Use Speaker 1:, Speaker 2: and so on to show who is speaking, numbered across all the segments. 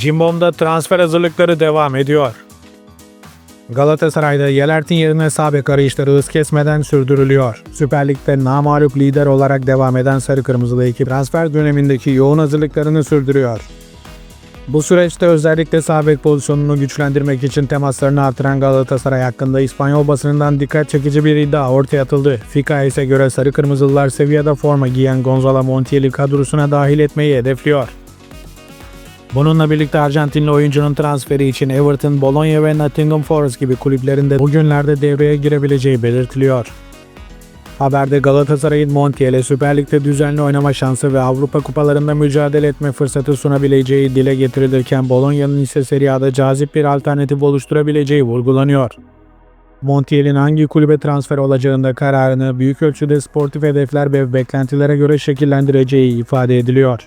Speaker 1: Cimbom'da transfer hazırlıkları devam ediyor. Galatasaray'da Yelert'in yerine sağ bek arayışları hız kesmeden sürdürülüyor. Süper Lig'de namağlup lider olarak devam eden Sarı Kırmızılı ekip transfer dönemindeki yoğun hazırlıklarını sürdürüyor. Bu süreçte özellikle sağ bek pozisyonunu güçlendirmek için temaslarını artıran Galatasaray hakkında İspanyol basınından dikkat çekici bir iddia ortaya atıldı. Fika ise göre Sarı Kırmızılılar seviyede forma giyen Gonzalo Montiel'i kadrosuna dahil etmeyi hedefliyor. Bununla birlikte Arjantinli oyuncunun transferi için Everton, Bologna ve Nottingham Forest gibi kulüplerinde bugünlerde devreye girebileceği belirtiliyor. Haberde Galatasaray'ın Montiel'e Süper Lig'de düzenli oynama şansı ve Avrupa kupalarında mücadele etme fırsatı sunabileceği dile getirilirken Bologna'nın ise Serie A'da cazip bir alternatif oluşturabileceği vurgulanıyor. Montiel'in hangi kulübe transfer olacağında kararını büyük ölçüde sportif hedefler ve beklentilere göre şekillendireceği ifade ediliyor.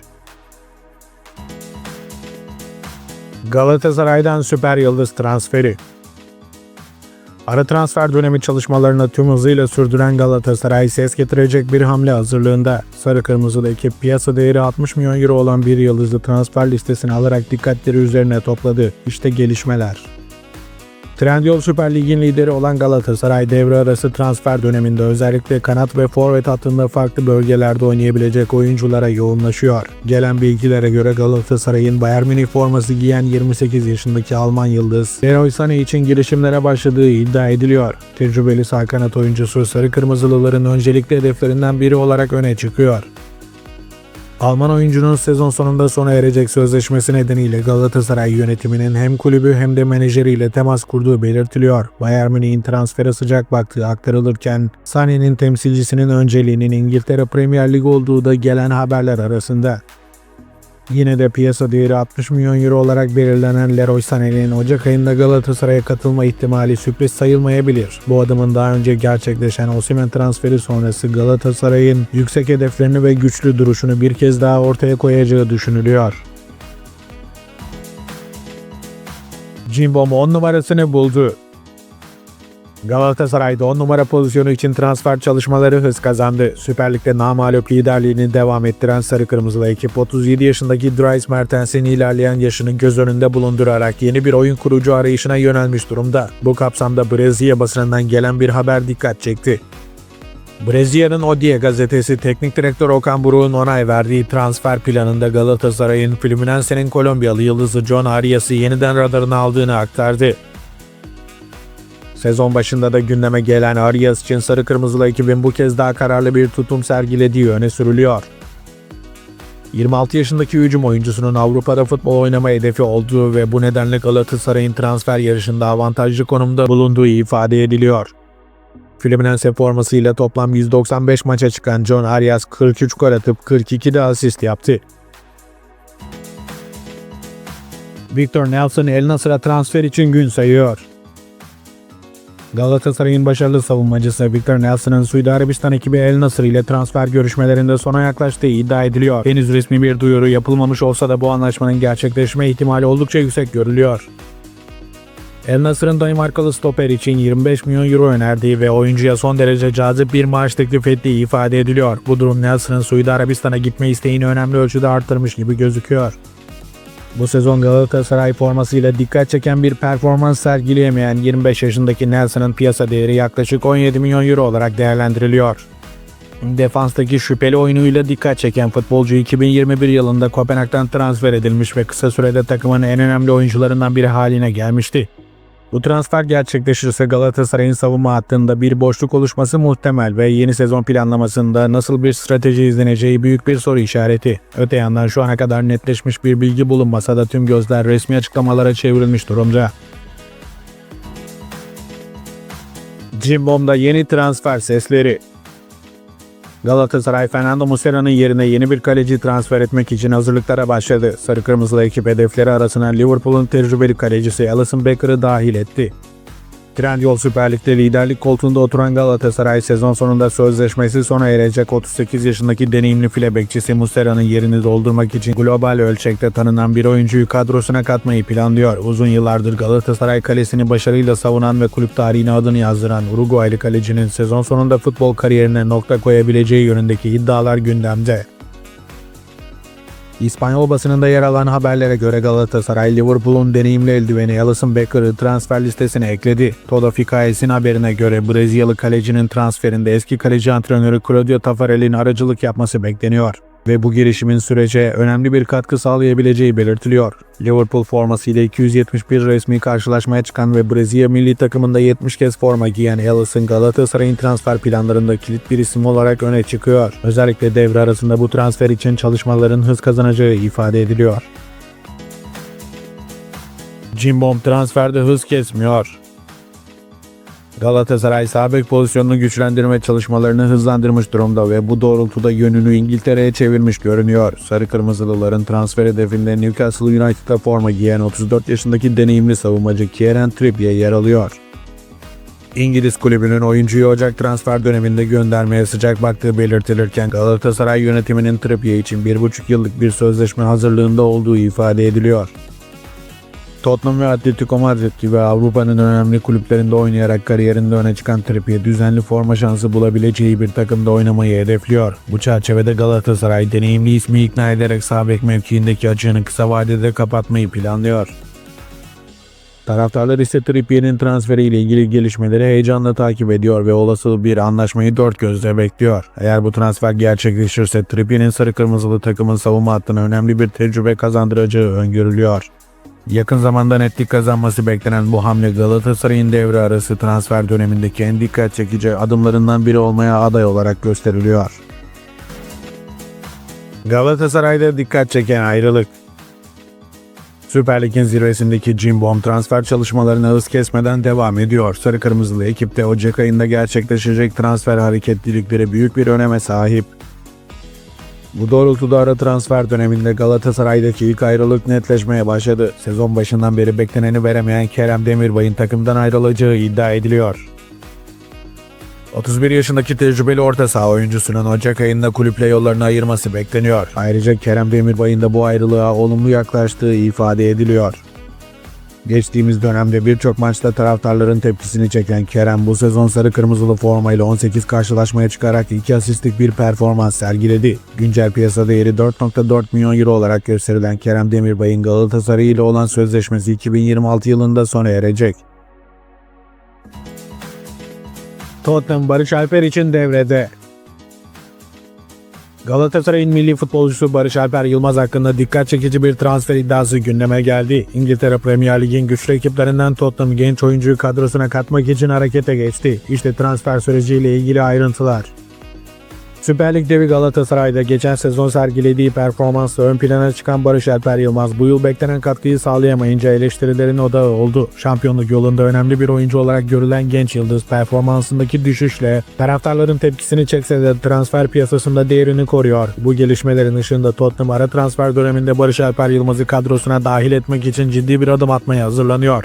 Speaker 1: Galatasaray'dan süper yıldız transferi. Ara transfer dönemi çalışmalarını tüm hızıyla sürdüren Galatasaray ses getirecek bir hamle hazırlığında. Sarı Kırmızılı ekip piyasa değeri 60 milyon euro olan bir yıldızlı transfer listesini alarak dikkatleri üzerine topladı. İşte gelişmeler. Trendyol Süper Lig'in lideri olan Galatasaray devre arası transfer döneminde özellikle kanat ve forvet hattında farklı bölgelerde oynayabilecek oyunculara yoğunlaşıyor. Gelen bilgilere göre Galatasaray'ın Bayern Münih forması giyen 28 yaşındaki Alman yıldız Leroy Sané için girişimlere başladığı iddia ediliyor. Tecrübeli sağ kanat oyuncusu Sarı Kırmızılıların öncelikli hedeflerinden biri olarak öne çıkıyor. Alman oyuncunun sezon sonunda sona erecek sözleşmesi nedeniyle Galatasaray yönetiminin hem kulübü hem de menajeriyle temas kurduğu belirtiliyor. Bayern Münih'in transfere sıcak baktığı aktarılırken Sané'nin temsilcisinin önceliğinin İngiltere Premier Lig olduğu da gelen haberler arasında. Yine de piyasa değeri 60 milyon euro olarak belirlenen Leroy Sané'nin Ocak ayında Galatasaray'a katılma ihtimali sürpriz sayılmayabilir. Bu adımın daha önce gerçekleşen Osimhen transferi sonrası Galatasaray'ın yüksek hedeflerini ve güçlü duruşunu bir kez daha ortaya koyacağı düşünülüyor. Cimbom 10 numarasını buldu. Galatasaray'da 10 numara pozisyonu için transfer çalışmaları hız kazandı. Süper Lig'de namağlup liderliğini devam ettiren Sarı Kırmızılı ekip 37 yaşındaki Dries Mertens'in ilerleyen yaşını göz önünde bulundurarak yeni bir oyun kurucu arayışına yönelmiş durumda. Bu kapsamda Brezilya basınından gelen bir haber dikkat çekti. Brezilya'nın Odie gazetesi teknik direktör Okan Buruk'un onay verdiği transfer planında Galatasaray'ın Fluminense'nin Kolombiyalı yıldızı John Arias'ı yeniden radarına aldığını aktardı. Sezon başında da gündeme gelen Arias için Sarı Kırmızılı ekibin bu kez daha kararlı bir tutum sergilediği öne sürülüyor. 26 yaşındaki hücum oyuncusunun Avrupa'da futbol oynama hedefi olduğu ve bu nedenle Galatasaray'ın transfer yarışında avantajlı konumda bulunduğu ifade ediliyor. Fluminense formasıyla toplam 195 maça çıkan John Arias 43 gol atıp 42 de asist yaptı. Victor Nelson El Nasır'a transfer için gün sayıyor. Galatasaray'ın başarılı savunmacısı Victor Nelson'ın Suudi Arabistan ekibi El Nasır ile transfer görüşmelerinde sona yaklaştığı iddia ediliyor. Henüz resmi bir duyuru yapılmamış olsa da bu anlaşmanın gerçekleşme ihtimali oldukça yüksek görülüyor. El Nasır'ın Danimarkalı stoper için 25 milyon euro önerdiği ve oyuncuya son derece cazip bir maaş teklif ettiği ifade ediliyor. Bu durum Nelson'ın Suudi Arabistan'a gitme isteğini önemli ölçüde arttırmış gibi gözüküyor. Bu sezon Galatasaray formasıyla dikkat çeken bir performans sergileyemeyen 25 yaşındaki Nelson'ın piyasa değeri yaklaşık 17 milyon euro olarak değerlendiriliyor. Defanstaki şüpheli oyunuyla dikkat çeken futbolcu 2021 yılında Kopenhag'dan transfer edilmiş ve kısa sürede takımın en önemli oyuncularından biri haline gelmişti. Bu transfer gerçekleşirse Galatasaray'ın savunma hattında bir boşluk oluşması muhtemel ve yeni sezon planlamasında nasıl bir strateji izleneceği büyük bir soru işareti. Öte yandan şu ana kadar netleşmiş bir bilgi bulunmasa da tüm gözler resmi açıklamalara çevrilmiş durumda. Cimbom'da yeni transfer sesleri. Galatasaray Fernando Muslera'nın yerine yeni bir kaleci transfer etmek için hazırlıklara başladı. Sarı Kırmızılı ekip hedefleri arasına Liverpool'un tecrübeli kalecisi Alisson Becker'ı dahil etti. Trendyol Süper Lig'de liderlik koltuğunda oturan Galatasaray sezon sonunda sözleşmesi sona erecek 38 yaşındaki deneyimli file bekçisi Muslera'nın yerini doldurmak için global ölçekte tanınan bir oyuncuyu kadrosuna katmayı planlıyor. Uzun yıllardır Galatasaray kalesini başarıyla savunan ve kulüp tarihine adını yazdıran Uruguaylı kalecinin sezon sonunda futbol kariyerine nokta koyabileceği yönündeki iddialar gündemde. İspanyol basınında yer alan haberlere göre Galatasaray Liverpool'un deneyimli eldiveni Alisson Becker'ı transfer listesine ekledi. Todo Fikaes'in haberine göre Brezilyalı kalecinin transferinde eski kaleci antrenörü Claudio Taffarel'in aracılık yapması bekleniyor ve bu girişimin sürece önemli bir katkı sağlayabileceği belirtiliyor. Liverpool formasıyla 271 resmi karşılaşmaya çıkan ve Brezilya milli takımında 70 kez forma giyen Alisson Galatasaray'ın transfer planlarında kilit bir isim olarak öne çıkıyor. Özellikle devre arasında bu transfer için çalışmaların hız kazanacağı ifade ediliyor. Cimbom transferde hız kesmiyor. Galatasaray sağ pozisyonunu güçlendirme çalışmalarını hızlandırmış durumda ve bu doğrultuda yönünü İngiltere'ye çevirmiş görünüyor. Sarı Kırmızılıların transfer hedefinde Newcastle United'da forma giyen 34 yaşındaki deneyimli savunmacı Kieran Trippier yer alıyor. İngiliz kulübünün oyuncuyu Ocak transfer döneminde göndermeye sıcak baktığı belirtilirken Galatasaray yönetiminin Trippier için 1,5 yıllık bir sözleşme hazırlığında olduğu ifade ediliyor. Tottenham ve Atletico Madrid gibi Avrupa'nın önemli kulüplerinde oynayarak kariyerinde öne çıkan Trippier düzenli forma şansı bulabileceği bir takımda oynamayı hedefliyor. Bu çerçevede Galatasaray deneyimli ismi ikna ederek sağ bek mevkiindeki açığını kısa vadede kapatmayı planlıyor. Taraftarlar ise Trippier'in transferiyle ilgili gelişmeleri heyecanla takip ediyor ve olası bir anlaşmayı dört gözle bekliyor. Eğer bu transfer gerçekleşirse Trippier'in sarı kırmızılı takımın savunma hattına önemli bir tecrübe kazandıracağı öngörülüyor. Yakın zamanda netlik kazanması beklenen bu hamle Galatasaray'ın devre arası transfer dönemindeki en dikkat çekici adımlarından biri olmaya aday olarak gösteriliyor. Galatasaray'da dikkat çeken ayrılık Süper Lig'in zirvesindeki Jim Bomb transfer çalışmalarına hız kesmeden devam ediyor. Sarı Kırmızılı ekipte Ocak ayında gerçekleşecek transfer hareketlilikleri büyük bir öneme sahip. Bu doğrultuda ara transfer döneminde Galatasaray'daki ilk ayrılık netleşmeye başladı. Sezon başından beri bekleneni veremeyen Kerem Demirbay'ın takımdan ayrılacağı iddia ediliyor. 31 yaşındaki tecrübeli orta saha oyuncusunun Ocak ayında kulüple yollarını ayırması bekleniyor. Ayrıca Kerem Demirbay'ın da bu ayrılığa olumlu yaklaştığı ifade ediliyor. Geçtiğimiz dönemde birçok maçta taraftarların tepkisini çeken Kerem bu sezon sarı kırmızılı formayla 18 karşılaşmaya çıkarak 2 asistlik bir performans sergiledi. Güncel piyasa değeri 4.4 milyon euro olarak gösterilen Kerem Demirbay'ın Galatasaray ile olan sözleşmesi 2026 yılında sona erecek. Tottenham Barış Alper için devrede. Galatasaray'ın milli futbolcusu Barış Alper Yılmaz hakkında dikkat çekici bir transfer iddiası gündeme geldi. İngiltere Premier Lig'in güçlü ekiplerinden Tottenham genç oyuncuyu kadrosuna katmak için harekete geçti. İşte transfer süreciyle ilgili ayrıntılar. Süper Lig devi Galatasaray'da geçen sezon sergilediği performansla ön plana çıkan Barış Alper Yılmaz bu yıl beklenen katkıyı sağlayamayınca eleştirilerin odağı oldu. Şampiyonluk yolunda önemli bir oyuncu olarak görülen genç yıldız performansındaki düşüşle taraftarların tepkisini çekse de transfer piyasasında değerini koruyor. Bu gelişmelerin ışığında Tottenham ara transfer döneminde Barış Alper Yılmaz'ı kadrosuna dahil etmek için ciddi bir adım atmaya hazırlanıyor.